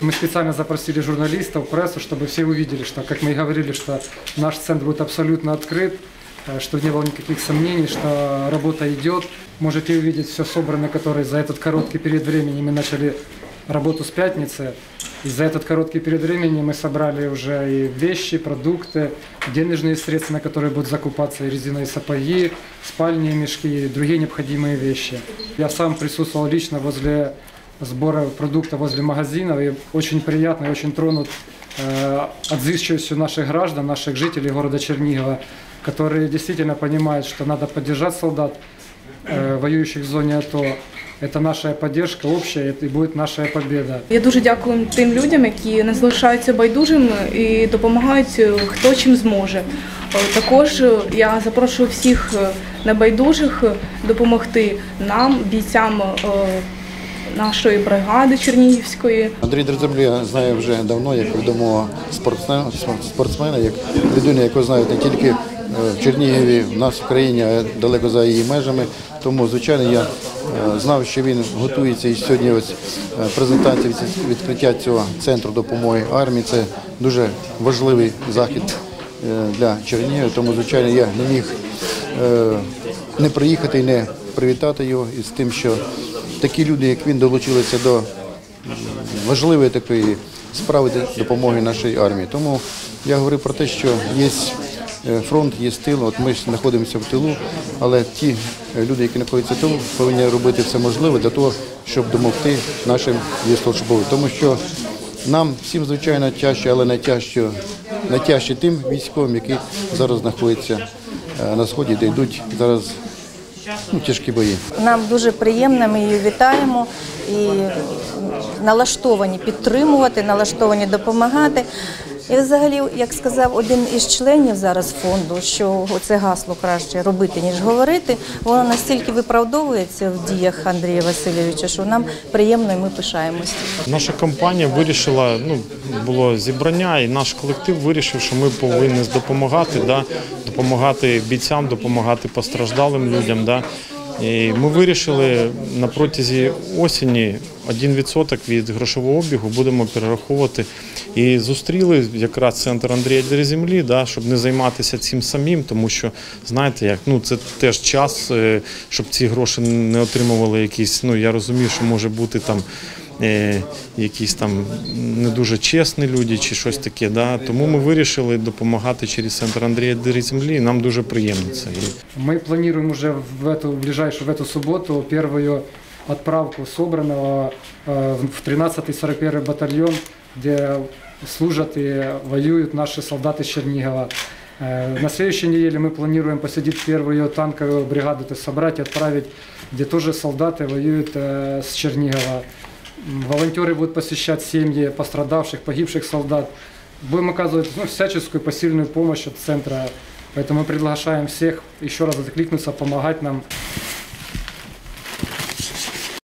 Мы специально запросили журналистов, прессу, чтобы все увидели, что, как мы и говорили, что наш центр будет абсолютно открыт, э, чтобы не было никаких сомнений, что работа идет. Можете увидеть все собрано, которое за этот короткий период времени мы начали работу с пятницы. И за этот короткий период времени мы собрали уже и вещи, продукты, денежные средства, на которые будут закупаться и резиновые сапоги, спальные мешки и другие необходимые вещи. Я сам присутствовал лично возле сбора продуктов возле магазинов и очень приятно и очень тронут э, отзывчивостью наших граждан, наших жителей города Чернигова, которые действительно понимают, что надо поддержать солдат, э, воюющих в зоне АТО. Это наша поддержка общая, это и будет наша победа. Я дуже дякую тим людям, які не залишаються байдужими і допомагають е, хто чим зможе. Е, Також е, я запрошую всіх е, небайдужих е, допомогти нам, бійцям е, Нашої бригади Чернігівської. Андрій Дрозоблі я знаю вже давно як відомого спортсмена, спортсмена, як людину, яку знають не тільки е, в Чернігові, в нас в країні, а далеко за її межами. Тому, звичайно, я е, знав, що він готується і сьогодні ось е, презентація відкриття цього центру допомоги армії. Це дуже важливий захід для Чернігова. Тому, звичайно, я не міг не приїхати і не привітати його із тим, що такі люди, як він, долучилися до важливої такої справи допомоги нашій армії. Тому я говорю про те, що є е, фронт, є тил. От ми ж знаходимося в тилу, але ті е, люди, які знаходяться в тилу, повинні робити все можливе для того, щоб допомогти нашим військовослужбовцям. Тому що нам всім звичайно тяжче, але найтяжче, найтяжче тим військовим, які зараз знаходяться е, на сході, де йдуть зараз ну, тяжкі бої. Нам дуже приємно, ми її вітаємо і налаштовані підтримувати, налаштовані допомагати. І взагалі, як сказав один із членів зараз фонду, що це гасло краще робити, ніж говорити, воно настільки виправдовується в діях Андрія Васильовича, що нам приємно і ми пишаємося. Наша компанія вирішила, ну було зібрання, і наш колектив вирішив, що ми повинні допомагати, да, допомагати бійцям, допомагати постраждалим людям. Да. І ми вирішили на протязі осені 1% від грошового обігу будемо перераховувати. І зустріли якраз центр Андрія Дереземлі, да, щоб не займатися цим самим, тому що знаєте, як ну це теж час, е, щоб ці гроші не отримували якісь. Ну я розумію, що може бути там якісь там не дуже чесні люди чи щось таке. Да? Тому ми вирішили допомагати через центр Андрія Дереземлі. і Нам дуже приємно це. І Мы планируем уже в эту в ближайшую в эту субботу первую отправку собранного э, в 13-й 41 батальон, где служат и воюют наши солдаты с Чернигова. Э, На следующей неделе мы планируем посетить первую танковую бригаду, то есть собрать и отправить, где тоже солдаты воюют э, с Чернигова. М, Волонтеры будут посещать семьи пострадавших, погибших солдат. Будем оказывать ну, всяческую посильную помощь от центра. Поэтому мы приглашаем всех еще раз откликнуться, помогать нам